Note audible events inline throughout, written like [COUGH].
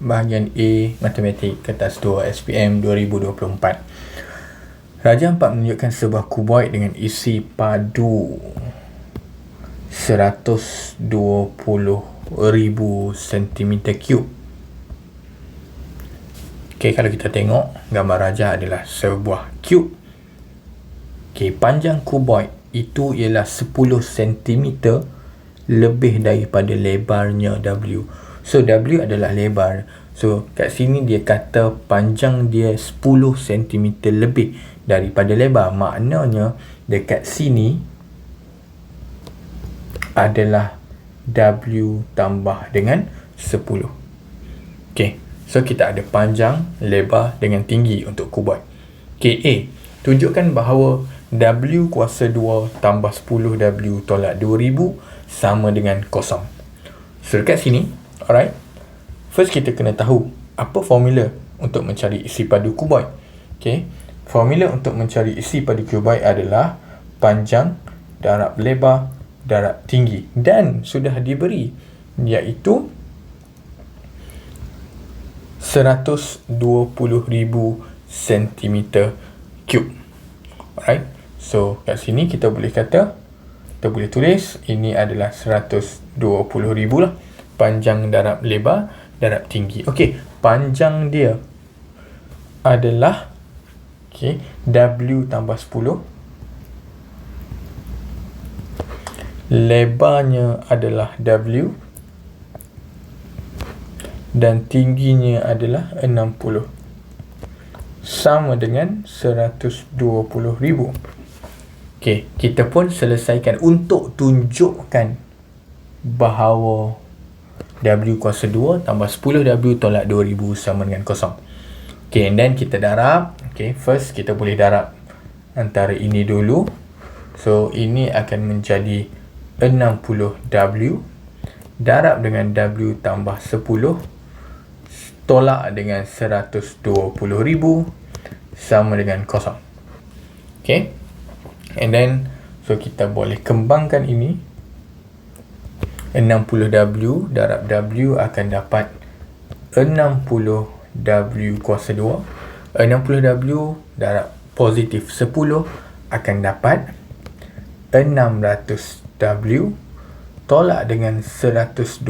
bahagian A Matematik Kertas 2 SPM 2024 Raja Empat menunjukkan sebuah kuboid dengan isi padu 120,000 cm3 Okay, kalau kita tengok gambar raja adalah sebuah cube. Okay, panjang kuboid itu ialah 10 cm lebih daripada lebarnya W. So W adalah lebar. So kat sini dia kata panjang dia 10 cm lebih daripada lebar. Maknanya dekat sini adalah W tambah dengan 10. Okay. So kita ada panjang, lebar dengan tinggi untuk kubat. KA. Tunjukkan bahawa W kuasa 2 tambah 10W tolak 2000 sama dengan kosong. So dekat sini, alright. First kita kena tahu apa formula untuk mencari isi padu kuboid. Okay. Formula untuk mencari isi padu kuboid adalah panjang darab lebar darab tinggi dan sudah diberi iaitu 120,000 cm cube. Alright. So kat sini kita boleh kata kita boleh tulis ini adalah 120,000 lah panjang darab lebar darab tinggi. Okey, panjang dia adalah okey W tambah 10 lebarnya adalah W. Dan tingginya adalah 60 sama dengan 120,000 Okey, kita pun selesaikan untuk tunjukkan bahawa W kuasa 2 tambah 10W tolak 2000 sama dengan kosong. Okey, and then kita darab. Okey, first kita boleh darab antara ini dulu. So, ini akan menjadi 60W darab dengan W tambah 10 tolak dengan 120,000 sama dengan kosong. Okay. And then, so kita boleh kembangkan ini. 60W darab W akan dapat 60W kuasa 2. 60W darab positif 10 akan dapat 600W tolak dengan 120,000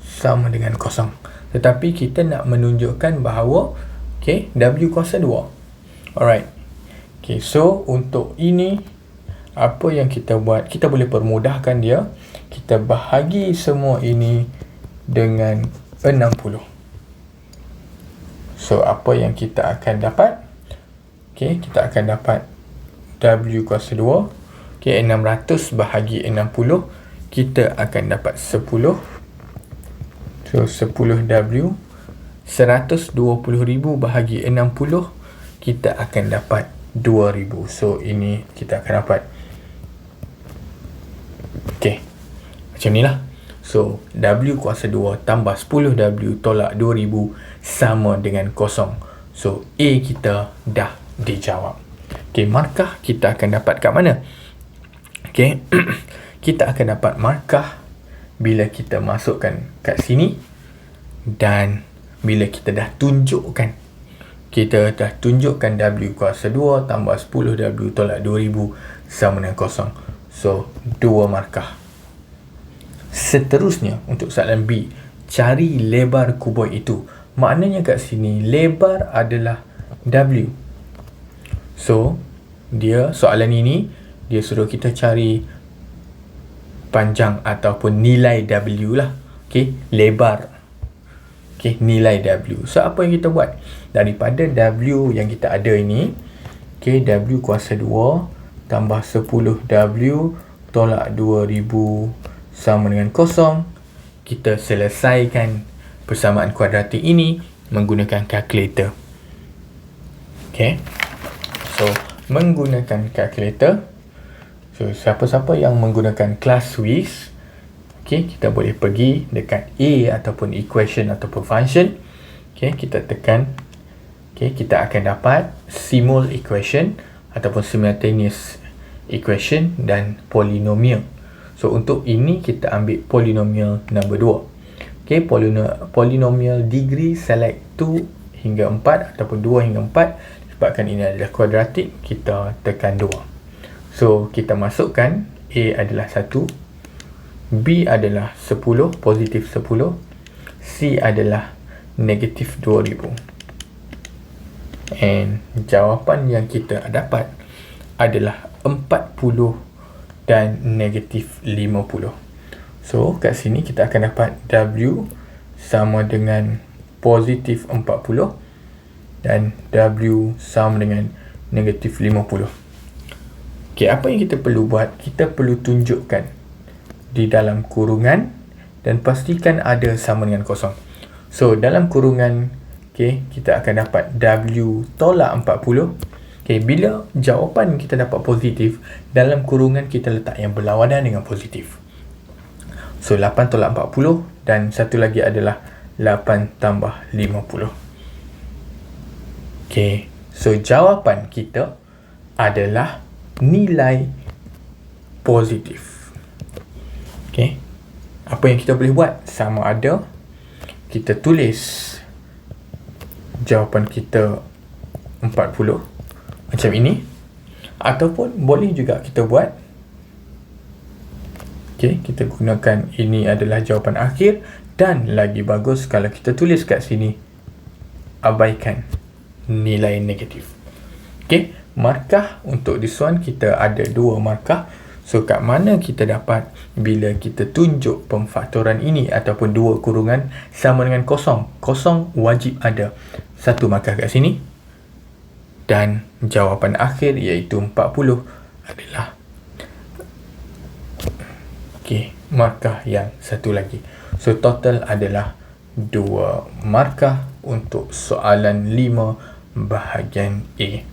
sama dengan kosong. Tetapi kita nak menunjukkan bahawa okay, W kuasa 2 alright. Okay, so untuk ini apa yang kita buat? Kita boleh permudahkan dia kita bahagi semua ini dengan 60 so apa yang kita akan dapat? Okay, kita akan dapat W kuasa 2 okay, 600 bahagi 60 kita akan dapat 10 So 10W 120,000 bahagi 60 kita akan dapat 2000. So ini kita akan dapat. Okay Macam ni lah So W kuasa 2 tambah 10W tolak 2000 sama dengan kosong. So A kita dah dijawab. Okay markah kita akan dapat kat mana? Okay [CLEARS THROAT] kita akan dapat markah bila kita masukkan kat sini dan bila kita dah tunjukkan kita dah tunjukkan W kuasa 2 tambah 10 W tolak 2000 sama dengan kosong so dua markah seterusnya untuk soalan B cari lebar kuboid itu maknanya kat sini lebar adalah W so dia soalan ini dia suruh kita cari panjang ataupun nilai W lah. Okay, lebar. Okay, nilai W. So, apa yang kita buat? Daripada W yang kita ada ini, okay, W kuasa 2 tambah 10W tolak 2000 sama dengan kosong. Kita selesaikan persamaan kuadratik ini menggunakan kalkulator. Okay. So, menggunakan kalkulator, So, siapa-siapa yang menggunakan class Swiss, okay, kita boleh pergi dekat A ataupun equation ataupun function. Okay, kita tekan. Okay, kita akan dapat simul equation ataupun simultaneous equation dan polynomial. So, untuk ini kita ambil polynomial number 2. Okay, polino- polinomial degree select 2 hingga 4 ataupun 2 hingga 4 sebabkan ini adalah kuadratik kita tekan 2 so kita masukkan A adalah 1 B adalah 10 positif 10 C adalah negatif 2000 and jawapan yang kita dapat adalah 40 dan negatif 50 So kat sini kita akan dapat W sama dengan positif 40 dan W sama dengan negatif 50. Okay, apa yang kita perlu buat? Kita perlu tunjukkan di dalam kurungan dan pastikan ada sama dengan kosong. So dalam kurungan okay, kita akan dapat W tolak 40. Okay, bila jawapan kita dapat positif, dalam kurungan kita letak yang berlawanan dengan positif. So 8 tolak 40 dan satu lagi adalah 8 tambah 50. Okay. So jawapan kita adalah nilai positif. Okay. Apa yang kita boleh buat? Sama ada kita tulis jawapan kita 40 macam ini ataupun boleh juga kita buat Okey, kita gunakan ini adalah jawapan akhir dan lagi bagus kalau kita tulis kat sini abaikan nilai negatif. Okey, markah untuk this one kita ada dua markah. So kat mana kita dapat bila kita tunjuk pemfaktoran ini ataupun dua kurungan sama dengan kosong. Kosong wajib ada satu markah kat sini dan jawapan akhir iaitu 40 adalah Okey, markah yang satu lagi. So total adalah dua markah untuk soalan 5 bahagian A.